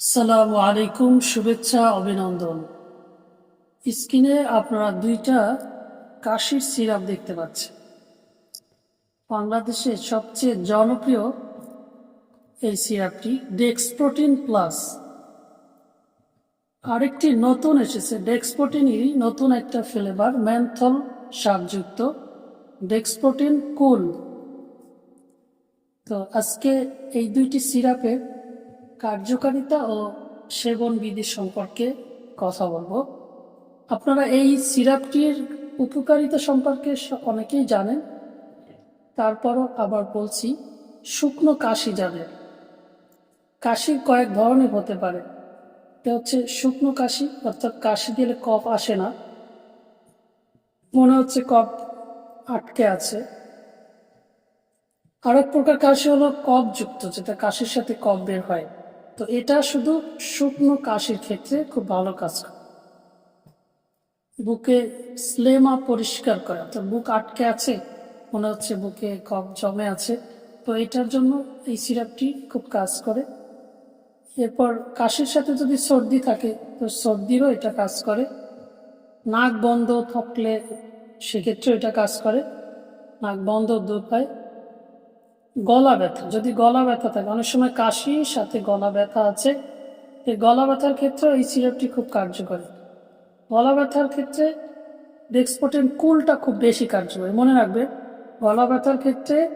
আসসালামু আলাইকুম, শুভেচ্ছা, অভিনন্দন। স্ক্রিনে আপনারা দুইটা কাশির সিরাপ দেখতে পাচ্ছেন। বাংলাদেশের সবচেয়ে জনপ্রিয় এই সিরাপটি ডেক্সপ্রোটিন প্লাস আরেকটি নতুন এসেছে ডেক্সপ্রোটিনেরই নতুন একটা ফ্লেভার ম্যানথল স্বাদযুক্ত ডেক্সপ্রোটিন কুল তো আজকে এই দুইটি সিরাপের কার্যকারিতা ও সেবন বিধি সম্পর্কে কথা বলব। আপনারা এই সিরাপটির উপকারিতা সম্পর্কে অনেকেই জানেন। তারপরও আবার বলছি, শুকনো কাশি যাদের। কাশি কয়েক ধরনের হতে পারে। এটা হচ্ছে শুকনো কাশি, অর্থাৎ কাশি দিলে কফ আসে না। মনে হচ্ছে কফ আটকে আছে। আরেক প্রকার কাশি হলো কফযুক্ত, যেটা কাশির সাথে কফ বের হয়। তো এটা শুধু শুকনো কাশির ক্ষেত্রে খুব ভালো কাজ করে। বুকে স্লেমা পরিষ্কার করে তো বুক আটকে আছে, মনে হচ্ছে বুকে কফ জমে আছে, তো এটার জন্য এই সিরাপটি খুব কাজ করে। এরপর কাশির সাথে যদি সর্দি থাকে, তো সর্দিরও এটা কাজ করে। নাক বন্ধ থাকলে সেক্ষেত্রেও এটা কাজ করে। নাক বন্ধ দূর হয় গলা ব্যথা। যদি গলা ব্যথা থাকে, অনেক সময় কাশি, সাথে গলা ব্যথা আছে। এই গলা ব্যথার ক্ষেত্রে এই সিরাপটি খুব কার্যকরী। গলা ব্যথার ক্ষেত্রে ডেক্সপোটেন কুলটা খুব বেশি কার্যকরী। মনে রাখবে, গলা ব্যথার ক্ষেত্রে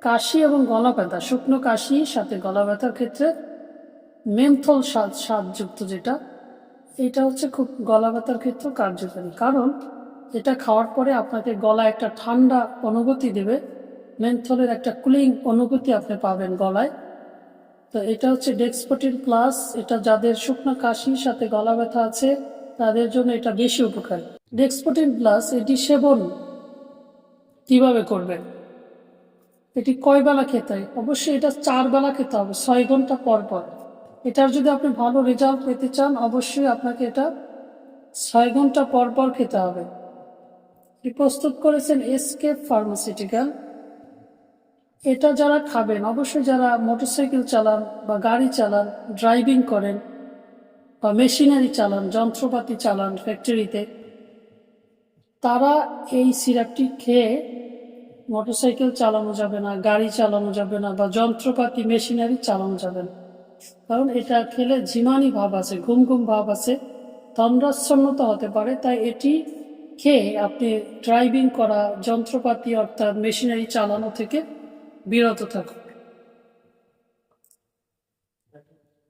কাশি এবং গলা ব্যথা, শুকনো কাশি, সাথে গলা ব্যথার ক্ষেত্রে মেন্থল স্বাদ, স্বাদযুক্ত যেটা, এটা হচ্ছে খুব গলা ব্যথার ক্ষেত্রে কার্যকরী। কারণ এটা খাওয়ার পরে আপনাকে গলা একটা ঠান্ডা অনুভূতি দেবে। মেন্থলের একটা কুলিং অনুভূতি আপনি পাবেন গলায়। তো এটা হচ্ছে ডেক্সপোটিন প্লাস এটা যাদের শুকনো কাশির সাথে গলা ব্যথা আছে, তাদের জন্য এটা বেশি উপকারী। ডেক্সপোটিন প্লাস এটি সেবন কীভাবে করবেন? এটি কয় বেলা খেতে হয়? অবশ্যই এটা চার বেলা খেতে হবে, ছয় ঘণ্টা পর পর। এটার যদি আপনি ভালো রেজাল্ট পেতে চান, অবশ্যই আপনাকে এটা ছয় ঘণ্টা পর পর খেতে হবে। প্রস্তুত করেছেন এসকে ফার্মাসিউটিক্যাল এটা যারা খাবেন, অবশ্যই যারা মোটরসাইকেল চালান বা গাড়ি চালান ড্রাইভিং করেন বা মেশিনারি চালান, যন্ত্রপাতি চালান ফ্যাক্টরিতে তারা এই সিরাপটি খেয়ে মোটরসাইকেল চালানো যাবে না, গাড়ি চালানো যাবে না বা যন্ত্রপাতি মেশিনারি চালানো যাবে না। কারণ এটা খেলে ঝিমানি ভাব আছে ঘুম ঘুম ভাব আছে, তন্দ্রাচ্ছন্নতা হতে পারে, তাই এটি খেয়ে আপনি ড্রাইভিং করা, যন্ত্রপাতি অর্থাৎ মেশিনারি চালানো থেকে বিরত থাকুক।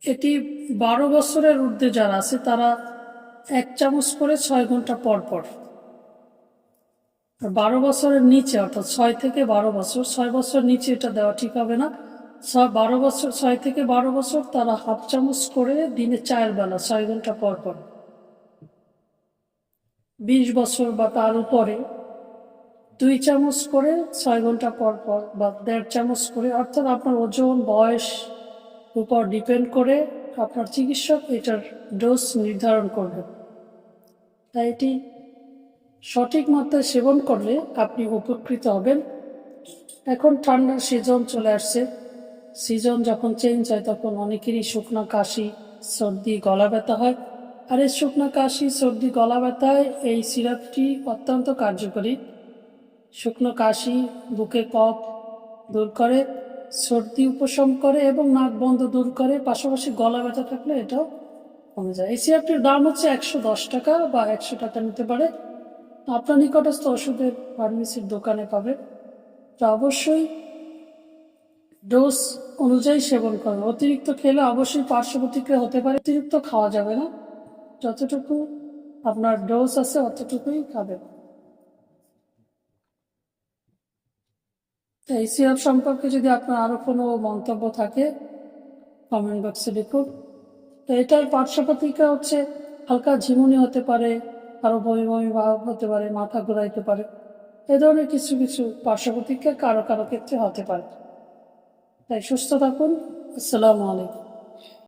এটি বারো বছরের ঊর্ধ্বে যারা আছে, তারা এক চামচ করে ছয় ঘণ্টা পর পর। বারো বছরের নিচে, অর্থাৎ ছয় থেকে বারো বছর, ছয় বছর নিচে এটা দেওয়া ঠিক হবে না। ছয়, বারো বছর, ছয় থেকে বারো বছর তারা হাফ চামচ করে দিনে চার বেলা, ছয় ঘণ্টা পর পর। বিশ বছর বা তার উপরে দুই চামচ করে ছয় ঘণ্টা পর পর বা দেড় চামচ করে, অর্থাৎ আপনার ওজন, বয়স উপর ডিপেন্ড করে আপনার চিকিৎসক এটার ডোজ নির্ধারণ করবেন তাই এটি সঠিক মাত্রায় সেবন করলে আপনি উপকৃত হবেন। এখন ঠান্ডার সিজন চলে আসছে। সিজন যখন চেঞ্জ হয়, তখন অনেকেরই শুকনো কাশি, সর্দি, গলা ব্যথা হয়। আর এই শুকনো কাশি, সর্দি, গলা ব্যথায় এই সিরাপটি অত্যন্ত কার্যকরী। শুকনো কাশি, বুকে কফ দূর করে, সর্দি উপশম করে এবং নাক বন্ধ দূর করে, পাশাপাশি গলা ব্যথা থাকলে এটাও কমে যায়। এই সিরাপটির দাম হচ্ছে একশো দশ টাকা বা একশো টাকা নিতে পারে। আপনার নিকটস্থ ওষুধের ফার্মেসির দোকানে পাবেন। তো অবশ্যই ডোজ অনুযায়ী সেবন করবে অতিরিক্ত খেলে অবশ্যই পার্শ্ব প্রতিক্রিয়া হতে পারে। অতিরিক্ত খাওয়া যাবে না। যতটুকু আপনার ডোজ আছে, অতটুকুই খাবেন তো এই সিরাপ সম্পর্কে যদি আপনার আরও কোনো মন্তব্য থাকে কমেন্ট বক্সে লিখুন। তো এটার পার্শ্বপ্রতিকা হচ্ছে, হালকা ঝিমুনি হতে পারে, আরও বমি বমি ভাব হতে পারে, মাথা ঘোরাইতে পারে। এ ধরনের কিছু কিছু পার্শ্বপ্রতিক্রিয়া কারও কারও ক্ষেত্রে হতে পারে। তাই সুস্থ থাকুন। আসসালামু আলাইকুম।